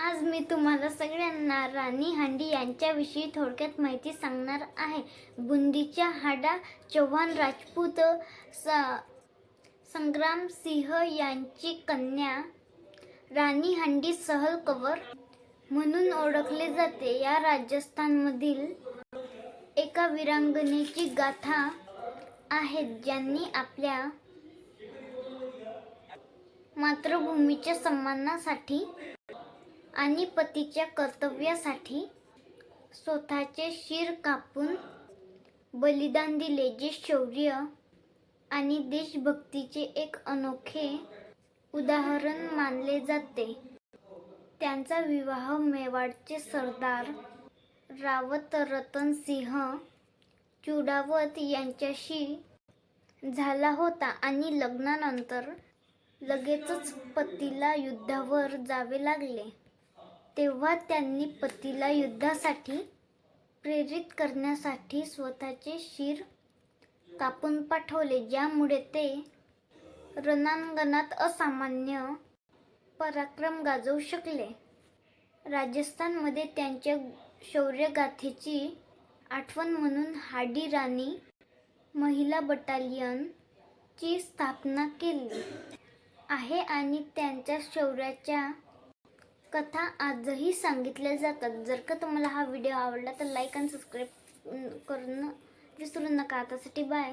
आज मी तुम्हाला सगळ्यांना राणी हांडी यांच्याविषयी थोडक्यात माहिती सांगणार आहे. बुंदीच्या हाडा चव्हाण राजपूत स संग्राम सिंह यांची कन्या राणी हांडी सहल कवर म्हणून ओळखले जाते. या राजस्थानमधील एका विरांगणेची गाथा आहेत ज्यांनी आपल्या मातृभूमीच्या सन्मानासाठी आणि पतीच्या कर्तव्यासाठी स्वतःचे शिर कापून बलिदान दिले जे शौर्य आणि देशभक्तीचे एक अनोखे उदाहरण मानले जाते. त्यांचा विवाह मेवाडचे सरदार रावत रतन सिंह चुडावत यांच्याशी झाला होता आणि लग्नानंतर लगेचच पतीला युद्धावर जावे लागले. तेव्हा त्यांनी पतीला युद्धासाठी प्रेरित करण्यासाठी स्वतःचे शिर कापून पाठवले ज्यामुळे ते रणांगणात असामान्य पराक्रम गाजवू शकले. राजस्थानमध्ये त्यांच्या शौर्यगाथेची आठवण म्हणून हाडी राणी महिला बटालियनची स्थापना केली आहे आणि त्यांच्या शौर्याच्या कथा आजही सांगितल्या जातात. जर का तुम्हाला हा व्हिडिओ आवडला तर लाईक आणि सबस्क्राईब करून विसरू नका. आतासाठी बाय